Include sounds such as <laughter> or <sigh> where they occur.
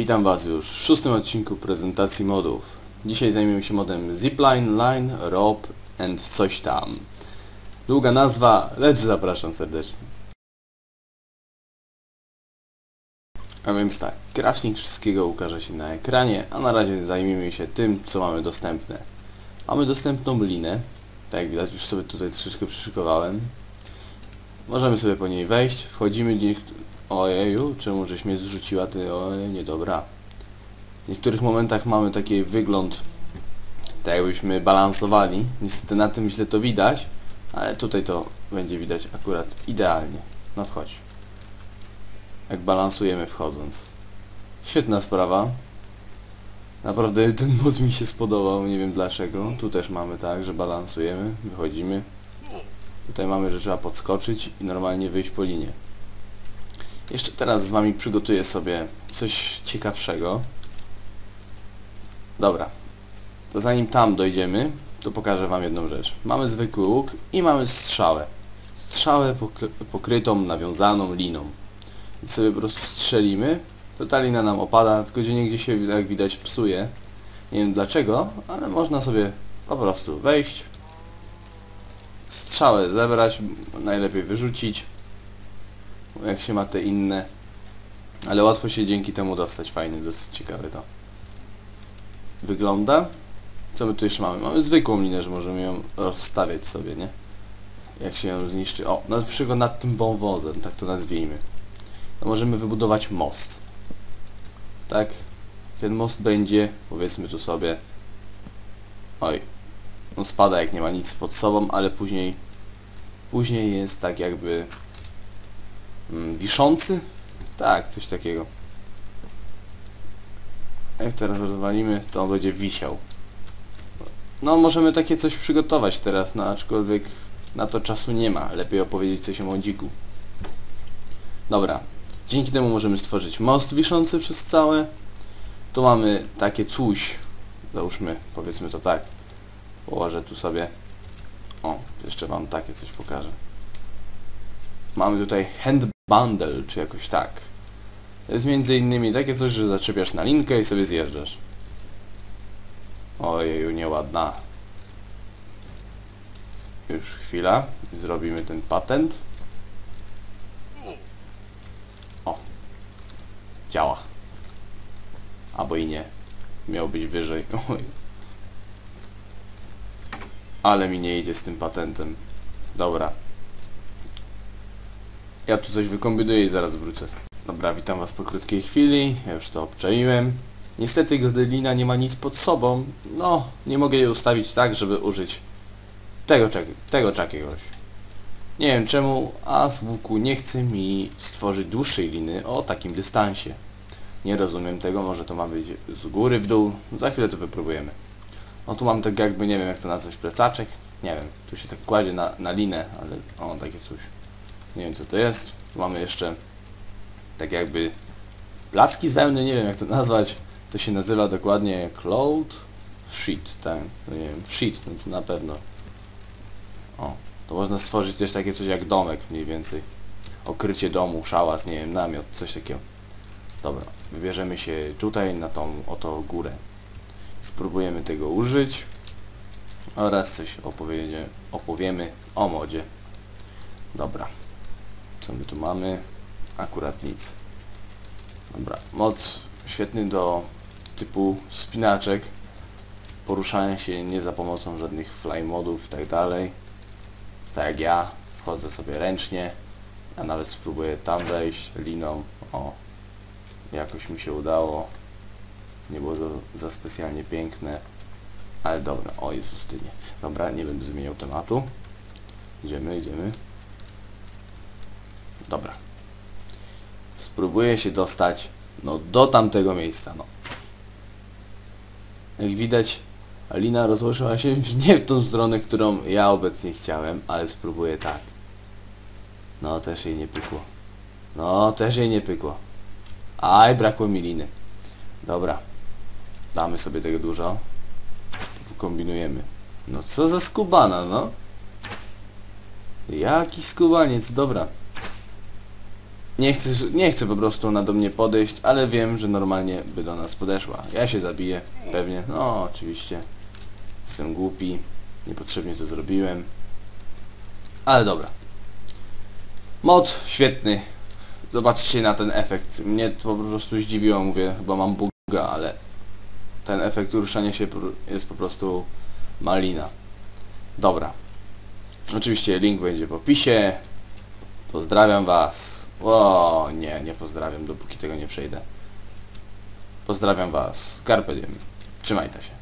Witam Was już w szóstym odcinku prezentacji modów. Dzisiaj zajmiemy się modem Zipline, Line, Rope and coś tam. Długa nazwa, lecz zapraszam serdecznie. A więc tak, crafting wszystkiego ukaże się na ekranie, a na razie zajmiemy się tym, co mamy dostępne. Mamy dostępną linę, tak jak widać już sobie tutaj troszeczkę przyszykowałem. Możemy sobie po niej wejść, wchodzimy gdzieś... Ojeju, czemu żeś mnie zrzuciła ty? Ojej, niedobra. W niektórych momentach mamy taki wygląd, tak jakbyśmy balansowali. Niestety na tym źle to widać, ale tutaj to będzie widać akurat idealnie. No wchodź. Jak balansujemy wchodząc. Świetna sprawa. Naprawdę ten <laughs> mod mi się spodobał, nie wiem dlaczego. Tu też mamy tak, że balansujemy, wychodzimy. Tutaj mamy, że trzeba podskoczyć i normalnie wyjść po linie. Jeszcze teraz z Wami przygotuję sobie coś ciekawszego. Dobra. To zanim tam dojdziemy, to pokażę Wam jedną rzecz. Mamy zwykły łuk i mamy strzałę. Strzałę pokry pokrytą, nawiązaną liną. I sobie po prostu strzelimy, to ta lina nam opada, tylko gdzie niegdzie się, jak widać, psuje. Nie wiem dlaczego, ale można sobie po prostu wejść, strzałę zebrać, najlepiej wyrzucić, jak się ma te inne. Ale łatwo się dzięki temu dostać, fajnie, dosyć ciekawe to wygląda. Co my tu jeszcze mamy? Mamy zwykłą linę, że możemy ją rozstawiać sobie, nie? Jak się ją zniszczy. O, na przykład nad tym wąwozem, tak to nazwijmy. To możemy wybudować most. Tak? Ten most będzie, powiedzmy tu sobie... Oj. On spada jak nie ma nic pod sobą, ale później... Później jest tak jakby... Mm, wiszący? Tak, coś takiego. Jak teraz rozwalimy, to on będzie wisiał. No, możemy takie coś przygotować teraz, no aczkolwiek na to czasu nie ma. Lepiej opowiedzieć coś o mądziku. Dobra. Dzięki temu możemy stworzyć most wiszący przez całe. Tu mamy takie coś. Załóżmy, powiedzmy to tak. Położę tu sobie. O, jeszcze wam takie coś pokażę. Mamy tutaj hand bundle, czy jakoś tak. To jest między innymi takie coś, że zaczepiasz na linkę i sobie zjeżdżasz. Ojeju, nieładna. Już chwila. Zrobimy ten patent. O. Działa. Albo i nie. Miał być wyżej. <laughs> Ale mi nie idzie z tym patentem. Dobra. Ja tu coś wykombinuję i zaraz wrócę. Dobra, witam was po krótkiej chwili. Ja już to obczaiłem. Niestety Godelina nie ma nic pod sobą. No, nie mogę jej ustawić tak, żeby użyć tego, tego czegoś. Nie wiem czemu, a z łuku nie chce mi stworzyć dłuższej liny o takim dystansie. Nie rozumiem tego, może to ma być z góry w dół. Za chwilę to wypróbujemy. No tu mam tak jakby, nie wiem jak to nazwać, plecaczek. Nie wiem, tu się tak kładzie na, na linę, ale o, takie coś. Nie wiem co to jest. Tu mamy jeszcze tak jakby placki z wełny, nie wiem jak to nazwać. To się nazywa dokładnie cloud sheet, tak, no nie wiem, sheet, no to na pewno. O, to można stworzyć też takie coś jak domek mniej więcej. Okrycie domu, szałas, nie wiem, namiot, coś takiego. Dobra, wybierzemy się tutaj na tą oto górę. Spróbujemy tego użyć oraz coś opowiemy o modzie. Dobra. Co my tu mamy? Akurat nic. Dobra, mod świetny do typu spinaczek. Poruszania się nie za pomocą żadnych fly modów i tak dalej. Tak jak ja, wchodzę sobie ręcznie. Ja nawet spróbuję tam wejść liną. O, jakoś mi się udało. Nie było za, za specjalnie piękne. Ale dobra, o Jezus ty nie. Dobra, nie będę zmieniał tematu. Idziemy, idziemy. Dobra. Spróbuję się dostać no do tamtego miejsca, no. Jak widać, Alina rozłożyła się <laughs> nie w tą stronę, którą ja obecnie chciałem, ale spróbuję tak. No, też jej nie pykło. No, też jej nie pykło. Aj, brakło mi liny. Dobra. Damy sobie tego dużo. Kombinujemy. No co za skubana, no. Jaki skubaniec, dobra. Nie chcę, nie chcę po prostu ona do mnie podejść, ale wiem, że normalnie by do nas podeszła. Ja się zabiję, pewnie. No, oczywiście. Jestem głupi. Niepotrzebnie to zrobiłem. Ale dobra. Mod świetny. Zobaczcie na ten efekt. Mnie to po prostu zdziwiło, mówię, chyba mam buga, ale ten efekt ruszania się jest po prostu malina. Dobra. Oczywiście link będzie w opisie. Pozdrawiam was. O nie, nie pozdrawiam, dopóki tego nie przejdę. Pozdrawiam was. Carpe diem. Trzymajcie się.